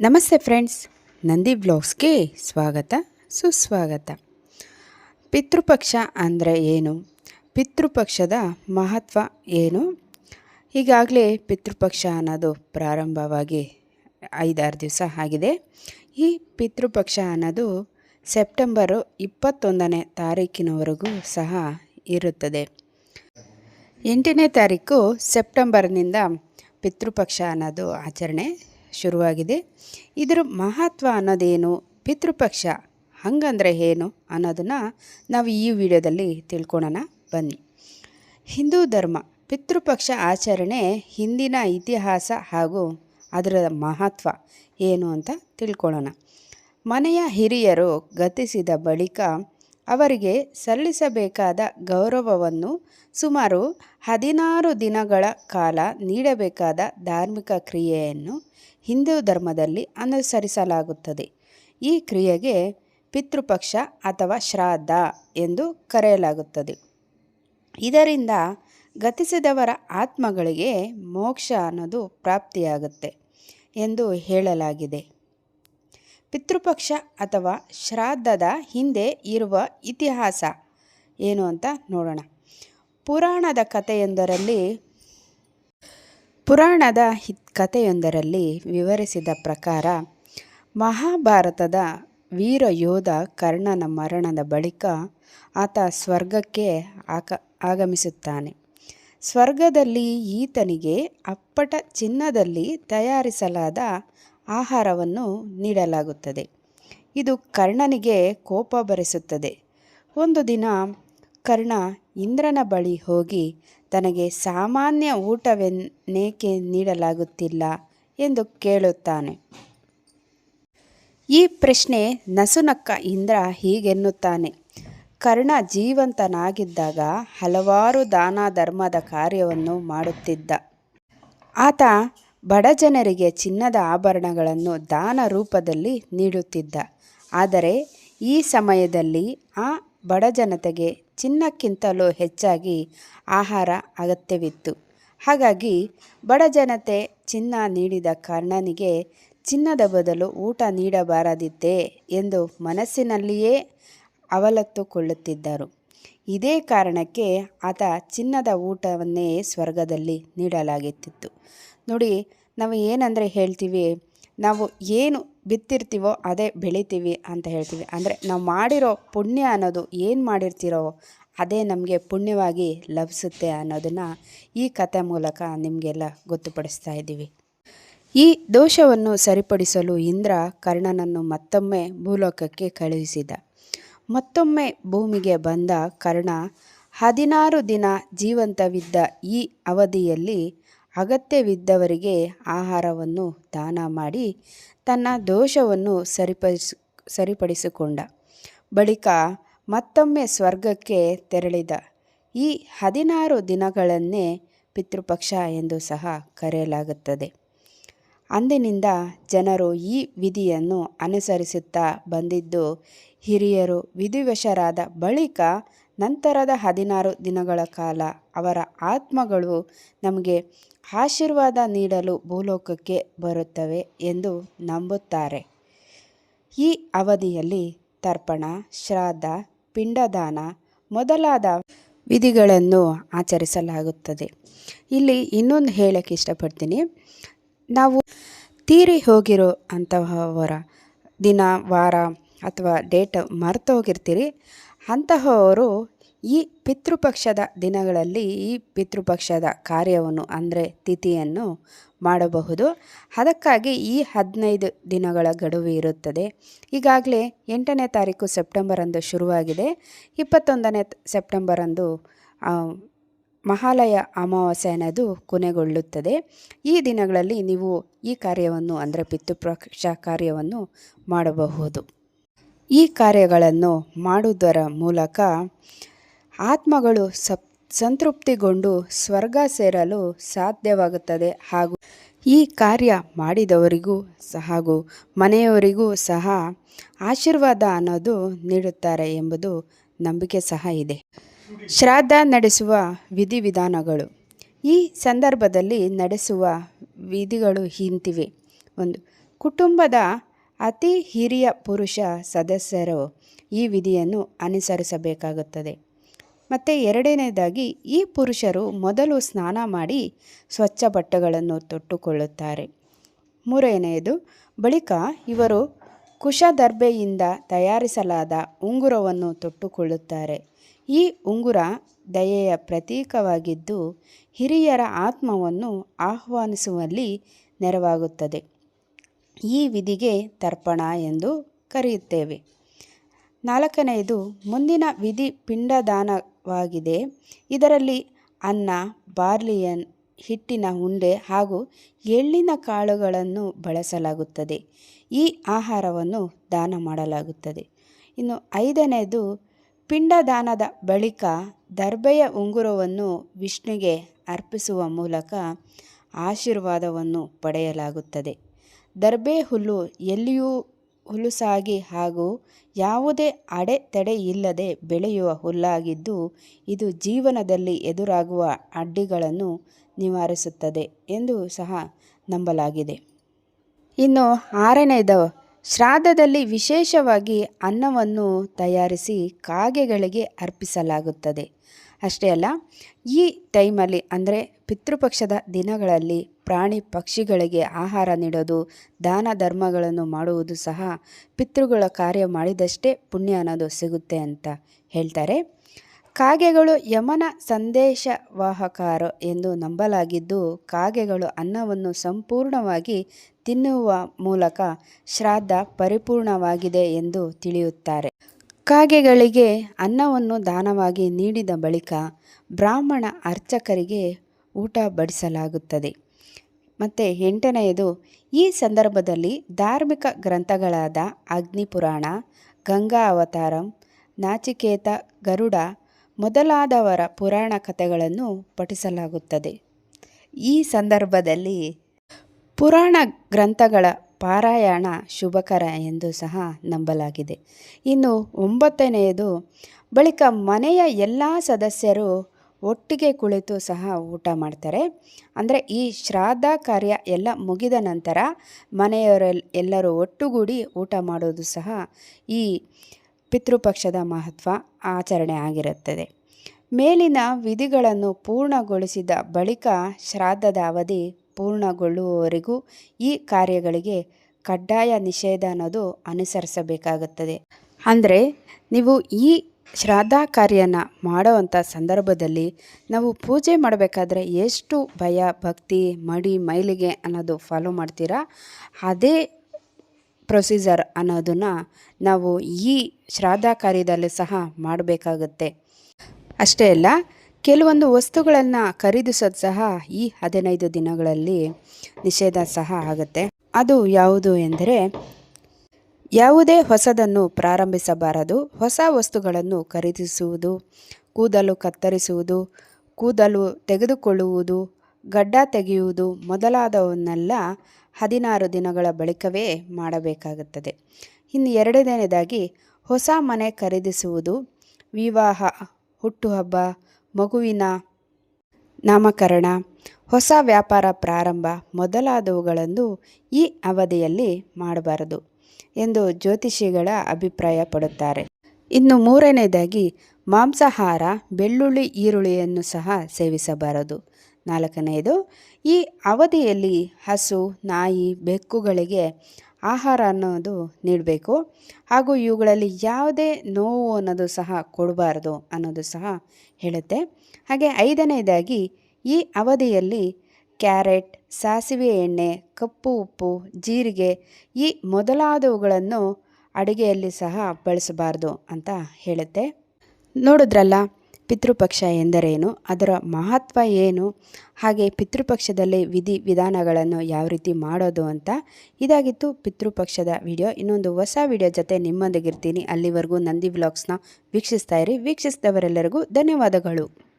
ನಮಸ್ತೆ ಫ್ರೆಂಡ್ಸ್, ನಂದಿ ಬ್ಲಾಗ್ಸ್ಗೆ ಸ್ವಾಗತ, ಸುಸ್ವಾಗತ. ಪಿತೃಪಕ್ಷ ಅಂದರೆ ಏನು? ಪಿತೃಪಕ್ಷದ ಮಹತ್ವ ಏನು? ಈಗಾಗಲೇ ಪಿತೃಪಕ್ಷ ಅನ್ನೋದು ಪ್ರಾರಂಭವಾಗಿ ಐದಾರು ದಿವಸ ಆಗಿದೆ. ಈ ಪಿತೃಪಕ್ಷ ಅನ್ನೋದು ಸೆಪ್ಟೆಂಬರು ಇಪ್ಪತ್ತೊಂದನೇ ತಾರೀಕಿನವರೆಗೂ ಸಹ ಇರುತ್ತದೆ. ಎಂಟನೇ ತಾರೀಕು ಸೆಪ್ಟೆಂಬರ್ನಿಂದ ಪಿತೃಪಕ್ಷ ಅನ್ನೋದು ಆಚರಣೆ. ಶುರುವಾಗಿದೆ. ಇದರ ಮಹತ್ವ ಅನ್ನೋದೇನು? ಪಿತೃಪಕ್ಷ ಹಂಗಂದ್ರೆ ಏನು ಅನ್ನೋದನ್ನು ನಾವು ಈ ವಿಡಿಯೋದಲ್ಲಿ ತಿಳ್ಕೊಳ್ಳೋಣ ಬನ್ನಿ. ಹಿಂದೂ ಧರ್ಮ, ಪಿತೃಪಕ್ಷ ಆಚರಣೆ ಹಿಂದಿನ ಇತಿಹಾಸ ಹಾಗೂ ಅದರ ಮಹತ್ವ ಏನು ಅಂತ ತಿಳ್ಕೊಳ್ಳೋಣ ಮನೆಯ ಹಿರಿಯರು ಗತಿಸಿದ ಬಳಿಕ ಅವರಿಗೆ ಸಲ್ಲಿಸಬೇಕಾದ ಗೌರವವನ್ನು ಸುಮಾರು ಹದಿನಾರು ದಿನಗಳ ಕಾಲ ನೀಡಬೇಕಾದ ಧಾರ್ಮಿಕ ಕ್ರಿಯೆಯನ್ನು ಹಿಂದೂ ಧರ್ಮದಲ್ಲಿ ಅನುಸರಿಸಲಾಗುತ್ತದೆ. ಈ ಕ್ರಿಯೆಗೆ ಪಿತೃಪಕ್ಷ ಅಥವಾ ಶ್ರಾದ್ದ ಎಂದು ಕರೆಯಲಾಗುತ್ತದೆ. ಇದರಿಂದ ಗತಿಸಿದವರ ಆತ್ಮಗಳಿಗೆ ಮೋಕ್ಷ ಅನ್ನೋದು ಪ್ರಾಪ್ತಿಯಾಗುತ್ತೆ ಎಂದು ಹೇಳಲಾಗಿದೆ. ಪಿತೃಪಕ್ಷ ಅಥವಾ ಶ್ರಾದ್ದದ ಹಿಂದೆ ಇರುವ ಇತಿಹಾಸ ಏನು ಅಂತ ನೋಡೋಣ. ಪುರಾಣದ ಕಥೆಯೊಂದರಲ್ಲಿ ಪುರಾಣದ ಕಥೆಯೊಂದರಲ್ಲಿ ವಿವರಿಸಿದ ಪ್ರಕಾರ, ಮಹಾಭಾರತದ ವೀರ ಯೋಧ ಕರ್ಣನ ಮರಣದ ಬಳಿಕ ಆತ ಸ್ವರ್ಗಕ್ಕೆ ಆಕ, ಆಗಮಿಸುತ್ತಾನೆ. ಸ್ವರ್ಗದಲ್ಲಿ ಈತನಿಗೆ ಅಪ್ಪಟ ಚಿನ್ನದಲ್ಲಿ ತಯಾರಿಸಲಾದ ಆಹಾರವನ್ನು ನೀಡಲಾಗುತ್ತದೆ. ಇದು ಕರ್ಣನಿಗೆ ಕೋಪ ಬರೆಸುತ್ತದೆ. ಒಂದು ದಿನ ಕರ್ಣ ಇಂದ್ರನ ಬಳಿ ಹೋಗಿ ತನಗೆ ಸಾಮಾನ್ಯ ಊಟವೆನ್ನೇಕೆ ನೀಡಲಾಗುತ್ತಿಲ್ಲ ಎಂದು ಕೇಳುತ್ತಾನೆ. ಈ ಪ್ರಶ್ನೆ ನಸುನಕ್ಕ ಇಂದ್ರ ಹೀಗೆನ್ನುತ್ತಾನೆ. ಕರ್ಣ ಜೀವಂತನಾಗಿದ್ದಾಗ ಹಲವಾರು ದಾನ ಧರ್ಮದ ಕಾರ್ಯವನ್ನು ಮಾಡುತ್ತಿದ್ದ. ಆತ ಬಡ ಜನರಿಗೆ ಚಿನ್ನದ ಆಭರಣಗಳನ್ನು ದಾನ ರೂಪದಲ್ಲಿ ನೀಡುತ್ತಿದ್ದ. ಆದರೆ ಈ ಸಮಯದಲ್ಲಿ ಆ ಬಡ ಜನತೆಗೆ ಚಿನ್ನಕ್ಕಿಂತಲೂ ಹೆಚ್ಚಾಗಿ ಆಹಾರ ಅಗತ್ಯವಿತ್ತು. ಹಾಗಾಗಿ ಬಡ ಜನತೆ ಚಿನ್ನ ನೀಡಿದ ಕರ್ಣನಿಗೆ ಚಿನ್ನದ ಬದಲು ಊಟ ನೀಡಬಾರದಿದ್ದೇ ಎಂದು ಮನಸ್ಸಿನಲ್ಲಿಯೇ ಅವಲತ್ತುಕೊಳ್ಳುತ್ತಿದ್ದರು. ಇದೇ ಕಾರಣಕ್ಕೆ ಆತ ಚಿನ್ನದ ಊಟವನ್ನೇ ಸ್ವರ್ಗದಲ್ಲಿ ನೀಡಲಾಗುತ್ತಿತ್ತು. ನೋಡಿ, ನಾವು ಏನಂದರೆ ಹೇಳ್ತೀವಿ, ನಾವು ಏನು ಬಿತ್ತಿರ್ತೀವೋ ಅದೇ ಬೆಳಿತೀವಿ ಅಂತ ಹೇಳ್ತೀವಿ. ಅಂದರೆ ನಾವು ಮಾಡಿರೋ ಪುಣ್ಯ ಅನ್ನೋದು ಏನು ಮಾಡಿರ್ತೀರೋ ಅದೇ ನಮಗೆ ಪುಣ್ಯವಾಗಿ ಲಭಿಸುತ್ತೆ ಅನ್ನೋದನ್ನು ಈ ಕತೆ ಮೂಲಕ ನಿಮಗೆಲ್ಲ ಗೊತ್ತುಪಡಿಸ್ತಾ ಇದ್ದೀವಿ. ಈ ದೋಷವನ್ನು ಸರಿಪಡಿಸಲು ಇಂದ್ರ ಕರ್ಣನನ್ನು ಮತ್ತೊಮ್ಮೆ ಭೂಲೋಕಕ್ಕೆ ಕಳುಹಿಸಿದ. ಮತ್ತೊಮ್ಮೆ ಭೂಮಿಗೆ ಬಂದ ಕರ್ಣ ಹದಿನಾರು ದಿನ ಜೀವಂತವಿದ್ದ ಈ ಅವಧಿಯಲ್ಲಿ ಅಗತ್ಯವಿದ್ದವರಿಗೆ ಆಹಾರವನ್ನು ದಾನ ಮಾಡಿ ತನ್ನ ದೋಷವನ್ನು ಸರಿಪಡಿಸ, ಸರಿಪಡಿಸಿಕೊಂಡ. ಬಳಿಕ ಮತ್ತೊಮ್ಮೆ ಸ್ವರ್ಗಕ್ಕೆ ತೆರಳಿದ. ಈ ಹದಿನಾರು ದಿನಗಳನ್ನೇ ಪಿತೃಪಕ್ಷ ಎಂದು ಸಹ ಕರೆಯಲಾಗುತ್ತದೆ. ಅಂದಿನಿಂದ ಜನರು ಈ ವಿಧಿಯನ್ನು ಅನುಸರಿಸುತ್ತಾ ಬಂದಿದ್ದು, ಹಿರಿಯರು ವಿಧಿವಶರಾದ ಬಳಿಕ ನಂತರದ ಹದಿನಾರು ದಿನಗಳ ಕಾಲ ಅವರ ಆತ್ಮಗಳು ನಮಗೆ ಆಶೀರ್ವಾದ ನೀಡಲು ಭೂಲೋಕಕ್ಕೆ ಬರುತ್ತವೆ ಎಂದು ನಂಬುತ್ತಾರೆ. ಈ ಅವಧಿಯಲ್ಲಿ ತರ್ಪಣ, ಶ್ರಾದ್ದ, ಪಿಂಡದಾನ ಮೊದಲಾದ ವಿಧಿಗಳನ್ನು ಆಚರಿಸಲಾಗುತ್ತದೆ. ಇಲ್ಲಿ ಇನ್ನೊಂದು ಹೇಳಕ್ಕೆ ಇಷ್ಟಪಡ್ತೀನಿ. ನಾವು ತೀರಿ ಹೋಗಿರೋ ಅಂತಹವರ ದಿನ, ವಾರ ಅಥವಾ ಡೇಟ್ ಮರೆತು ಹೋಗಿರ್ತೀರಿ ಅಂತಹವರು ಈ ಪಿತೃಪಕ್ಷದ ದಿನಗಳಲ್ಲಿ ಈ ಪಿತೃಪಕ್ಷದ ಕಾರ್ಯವನ್ನು, ಅಂದರೆ ತಿಥಿಯನ್ನು ಮಾಡಬಹುದು. ಅದಕ್ಕಾಗಿ ಈ ಹದಿನೈದು ದಿನಗಳ ಗಡುವು ಇರುತ್ತದೆ. ಈಗಾಗಲೇ ಎಂಟನೇ ತಾರೀಕು ಸೆಪ್ಟೆಂಬರಂದು ಶುರುವಾಗಿದೆ. ಇಪ್ಪತ್ತೊಂದನೇ ಸೆಪ್ಟೆಂಬರಂದು ಮಹಾಲಯ ಅಮಾವಾಸ್ಯೆ ಅನ್ನೋದು ಕೊನೆಗೊಳ್ಳುತ್ತದೆ. ಈ ದಿನಗಳಲ್ಲಿ ನೀವು ಈ ಕಾರ್ಯವನ್ನು, ಅಂದರೆ ಪಿತೃಪಕ್ಷ ಕಾರ್ಯವನ್ನು ಮಾಡಬಹುದು. ಈ ಕಾರ್ಯಗಳನ್ನು ಮಾಡುವುದರ ಮೂಲಕ ಆತ್ಮಗಳು ಸಪ್, ಸಂತೃಪ್ತಿಗೊಂಡು ಸ್ವರ್ಗ ಸೇರಲು ಸಾಧ್ಯವಾಗುತ್ತದೆ ಹಾಗೂ ಈ ಕಾರ್ಯ ಮಾಡಿದವರಿಗೂ ಸಹ ಹಾಗೂ ಮನೆಯವರಿಗೂ ಸಹ ಆಶೀರ್ವಾದ ಅನ್ನೋದು ನೀಡುತ್ತಾರೆ ಎಂಬುದು ನಂಬಿಕೆ ಸಹ ಇದೆ. ಶ್ರಾದ್ದ ನಡೆಸುವ ವಿಧಿವಿಧಾನಗಳು. ಈ ಸಂದರ್ಭದಲ್ಲಿ ನಡೆಸುವ ವಿಧಿಗಳು ಇಂತಿವೆ ಒಂದು, ಕುಟುಂಬದ ಅತಿ ಹಿರಿಯ ಪುರುಷ ಸದಸ್ಯರು ಈ ವಿಧಿಯನ್ನು ಅನುಸರಿಸಬೇಕಾಗುತ್ತದೆ. ಮತ್ತು ಎರಡನೇದಾಗಿ, ಈ ಪುರುಷರು ಮೊದಲು ಸ್ನಾನ ಮಾಡಿ ಸ್ವಚ್ಛ ಬಟ್ಟೆಗಳನ್ನು ತೊಟ್ಟುಕೊಳ್ಳುತ್ತಾರೆ. ಮೂರನೆಯದು ಬಳಿಕ ಇವರು ಕುಶದರ್ಬೆಯಿಂದ ತಯಾರಿಸಲಾದ ಉಂಗುರವನ್ನು ತೊಟ್ಟುಕೊಳ್ಳುತ್ತಾರೆ. ಈ ಉಂಗುರ ದಯೆಯ ಪ್ರತೀಕವಾಗಿದ್ದು, ಹಿರಿಯರ ಆತ್ಮವನ್ನು ಆಹ್ವಾನಿಸುವಲ್ಲಿ ನೆರವಾಗುತ್ತದೆ. ಈ ವಿಧಿಗೆ ತರ್ಪಣ ಎಂದು ಕರೆಯುತ್ತೇವೆ. ನಾಲ್ಕನೆಯದು, ಮುಂದಿನ ವಿಧಿ ಪಿಂಡದಾನವಾಗಿದೆ. ಇದರಲ್ಲಿ ಅನ್ನ, ಬಾರ್ಲಿಯನ್, ಹಿಟ್ಟಿನ ಉಂಡೆ ಹಾಗೂ ಎಳ್ಳಿನ ಕಾಳುಗಳನ್ನು ಬಳಸಲಾಗುತ್ತದೆ. ಈ ಆಹಾರವನ್ನು ದಾನ ಮಾಡಲಾಗುತ್ತದೆ. ಇನ್ನು ಐದನೆಯದು, ಪಿಂಡದಾನದ ಬಳಿಕ ದರ್ಬೆಯ ಉಂಗುರವನ್ನು ವಿಷ್ಣುಗೆ ಅರ್ಪಿಸುವ ಮೂಲಕ ಆಶೀರ್ವಾದವನ್ನು ಪಡೆಯಲಾಗುತ್ತದೆ. ದರ್ಬೆ ಹುಲ್ಲು ಎಲ್ಲಿಯೂ ಹುಲುಸಾಗಿ ಹಾಗೂ ಯಾವುದೇ ಅಡೆತಡೆ ಇಲ್ಲದೆ ಬೆಳೆಯುವ ಹುಲ್ಲಾಗಿದ್ದು, ಇದು ಜೀವನದಲ್ಲಿ ಎದುರಾಗುವ ಅಡ್ಡಿಗಳನ್ನು ನಿವಾರಿಸುತ್ತದೆ ಎಂದು ಸಹ ನಂಬಲಾಗಿದೆ. ಇನ್ನು ಆರನೇದು, ಶ್ರಾದ್ದದಲ್ಲಿ ವಿಶೇಷವಾಗಿ ಅನ್ನವನ್ನು ತಯಾರಿಸಿ ಕಾಗೆಗಳಿಗೆ ಅರ್ಪಿಸಲಾಗುತ್ತದೆ. ಅಷ್ಟೇ ಅಲ್ಲ, ಈ ಟೈಮಲ್ಲಿ ಅಂದರೆ ಪಿತೃಪಕ್ಷದ ದಿನಗಳಲ್ಲಿ ಪ್ರಾಣಿ ಪಕ್ಷಿಗಳಿಗೆ ಆಹಾರ ನೀಡೋದು, ದಾನ ಧರ್ಮಗಳನ್ನು ಮಾಡುವುದು ಸಹ ಪಿತೃಗಳ ಕಾರ್ಯ ಮಾಡಿದಷ್ಟೇ ಪುಣ್ಯ ಅನ್ನೋದು ಸಿಗುತ್ತೆ ಅಂತ ಹೇಳ್ತಾರೆ. ಕಾಗೆಗಳು ಯಮನ ಸಂದೇಶವಾಹಕರು ಎಂದು ನಂಬಲಾಗಿದ್ದು, ಕಾಗೆಗಳು ಅನ್ನವನ್ನು ಸಂಪೂರ್ಣವಾಗಿ ತಿನ್ನುವ ಮೂಲಕ ಶ್ರಾದ್ದ ಪರಿಪೂರ್ಣವಾಗಿದೆ ಎಂದು ತಿಳಿಯುತ್ತಾರೆ. ಕಾಗೆಗಳಿಗೆ ಅನ್ನವನ್ನು ದಾನವಾಗಿ ನೀಡಿದ ಬಳಿಕ ಬ್ರಾಹ್ಮಣ ಅರ್ಚಕರಿಗೆ ಊಟ ಬಡಿಸಲಾಗುತ್ತದೆ. ಮತ್ತು ಎಂಟನೆಯದು, ಈ ಸಂದರ್ಭದಲ್ಲಿ ಧಾರ್ಮಿಕ ಗ್ರಂಥಗಳಾದ ಅಗ್ನಿಪುರಾಣ, ಗಂಗಾ ಅವತಾರಂ, ನಾಚಿಕೇತ, ಗರುಡ ಮೊದಲಾದವರ ಪುರಾಣ ಕಥೆಗಳನ್ನು ಪಠಿಸಲಾಗುತ್ತದೆ. ಈ ಸಂದರ್ಭದಲ್ಲಿ ಪುರಾಣ ಗ್ರಂಥಗಳ ಪಾರಾಯಣ ಶುಭಕರ ಎಂದು ಸಹ ನಂಬಲಾಗಿದೆ. ಇನ್ನು ಒಂಬತ್ತನೆಯದು, ಬಳಿಕ ಮನೆಯ ಎಲ್ಲ ಸದಸ್ಯರು ಒಟ್ಟಿಗೆ ಕುಳಿತು ಸಹ ಊಟ ಮಾಡ್ತಾರೆ. ಅಂದರೆ ಈ ಶ್ರಾದ್ದ ಕಾರ್ಯ ಎಲ್ಲ ಮುಗಿದ ನಂತರ ಮನೆಯವರೆಲ್, ಎಲ್ಲರೂ ಒಟ್ಟುಗೂಡಿ ಊಟ ಮಾಡೋದು ಸಹ ಈ ಪಿತೃಪಕ್ಷದ ಮಹತ್ವ ಆಚರಣೆ ಆಗಿರುತ್ತದೆ. ಮೇಲಿನ ವಿಧಿಗಳನ್ನು ಪೂರ್ಣಗೊಳಿಸಿದ ಬಳಿಕ ಶ್ರಾದ್ದದ ಅವಧಿ ಪೂರ್ಣಗೊಳ್ಳುವವರೆಗೂ ಈ ಕಾರ್ಯಗಳಿಗೆ ಕಡ್ಡಾಯ ನಿಷೇಧ ಅನ್ನೋದು ಅನುಸರಿಸಬೇಕಾಗುತ್ತದೆ. ಅಂದರೆ ನೀವು ಈ ಶ್ರಾದ್ದ ಕಾರ್ಯನ ಮಾಡೋವಂಥ ಸಂದರ್ಭದಲ್ಲಿ ನಾವು ಪೂಜೆ ಮಾಡಬೇಕಾದ್ರೆ ಎಷ್ಟು ಭಯ, ಭಕ್ತಿ, ಮಡಿ, ಮೈಲಿಗೆ ಅನ್ನೋದು ಫಾಲೋ ಮಾಡ್ತೀರಾ? ಅದೇ ಪ್ರೊಸೀಜರ್ ಅನ್ನೋದನ್ನು ನಾವು ಈ ಶ್ರಾದ್ದ ಕಾರ್ಯದಲ್ಲೂ ಸಹ ಮಾಡಬೇಕಾಗುತ್ತೆ. ಅಷ್ಟೇ ಅಲ್ಲ ಕೆಲವೊಂದು ವಸ್ತುಗಳನ್ನು ಖರೀದಿಸೋದು ಸಹ ಈ ಹದಿನೈದು ದಿನಗಳಲ್ಲಿ ನಿಷೇಧ ಸಹ ಆಗುತ್ತೆ. ಅದು ಯಾವುದು ಎಂದರೆ, ಯಾವುದೇ ಹೊಸದನ್ನು ಪ್ರಾರಂಭಿಸಬಾರದು. ಹೊಸ ವಸ್ತುಗಳನ್ನು ಖರೀದಿಸುವುದು, ಕೂದಲು ಕತ್ತರಿಸುವುದು, ಕೂದಲು ತೆಗೆದುಕೊಳ್ಳುವುದು, ಗಡ್ಡ ತೆಗೆಯುವುದು ಮೊದಲಾದವನ್ನೆಲ್ಲ ಹದಿನಾರು ದಿನಗಳ ಬಳಿಕವೇ ಮಾಡಬೇಕಾಗುತ್ತದೆ. ಇನ್ನು ಎರಡನೇದಾಗಿ, ಹೊಸ ಮನೆ ಖರೀದಿಸುವುದು, ವಿವಾಹ, ಹುಟ್ಟುಹಬ್ಬ ಮಗುವಿನ ನಾಮಕರಣ, ಹೊಸ ವ್ಯಾಪಾರ ಪ್ರಾರಂಭ ಮೊದಲಾದವುಗಳನ್ನು ಈ ಅವಧಿಯಲ್ಲಿ ಮಾಡಬಾರದು ಎಂದು ಜ್ಯೋತಿಷಿಗಳ ಅಭಿಪ್ರಾಯ ಪಡುತ್ತಾರೆ. ಇನ್ನು ಮೂರನೇದಾಗಿ, ಮಾಂಸಾಹಾರ, ಬೆಳ್ಳುಳ್ಳಿ, ಈರುಳ್ಳಿಯನ್ನು ಸಹ ಸೇವಿಸಬಾರದು. ನಾಲ್ಕನೆಯದು ಈ ಅವಧಿಯಲ್ಲಿ ಹಸು, ನಾಯಿ, ಬೆಕ್ಕುಗಳಿಗೆ ಆಹಾರ ಅನ್ನೋದು ನೀಡಬೇಕು. ಹಾಗೂ ಇವುಗಳಲ್ಲಿ ಯಾವುದೇ ನೋವು ಅನ್ನೋದು ಸಹ ಕೊಡಬಾರ್ದು ಅನ್ನೋದು ಸಹ ಹೇಳುತ್ತೆ. ಹಾಗೆ ಐದನೇದಾಗಿ ಈ ಅವಧಿಯಲ್ಲಿ ಕ್ಯಾರೆಟ್, ಸಾಸಿವೆ ಎಣ್ಣೆ, ಕಪ್ಪು ಉಪ್ಪು, ಜೀರಿಗೆ ಈ ಮೊದಲಾದವುಗಳನ್ನು ಅಡುಗೆಯಲ್ಲಿ ಸಹ ಬಳಸಬಾರ್ದು ಅಂತ ಹೇಳುತ್ತೆ. ನೋಡಿದ್ರಲ್ಲ ಪಿತೃಪಕ್ಷ ಎಂದರೇನು? ಅದರ ಮಹತ್ವ ಏನು? ಹಾಗೆ ಪಿತೃಪಕ್ಷದಲ್ಲಿ ವಿಧಿ ವಿಧಾನಗಳನ್ನು ಯಾವ ರೀತಿ ಮಾಡೋದು ಅಂತ ಇದಾಗಿತ್ತು ಪಿತೃಪಕ್ಷದ ವಿಡಿಯೋ. ಇನ್ನೊಂದು ಹೊಸ ವಿಡಿಯೋ ಜೊತೆ ನಿಮ್ಮೊಂದಿಗಿರ್ತೀನಿ. ಅಲ್ಲಿವರೆಗೂ ನಂದಿ ವ್ಲಾಗ್ಸ್ನ ವೀಕ್ಷಿಸ್ತಾ ಇರಿ. ವೀಕ್ಷಿಸಿದವರೆಲ್ಲರಿಗೂ ಧನ್ಯವಾದಗಳು.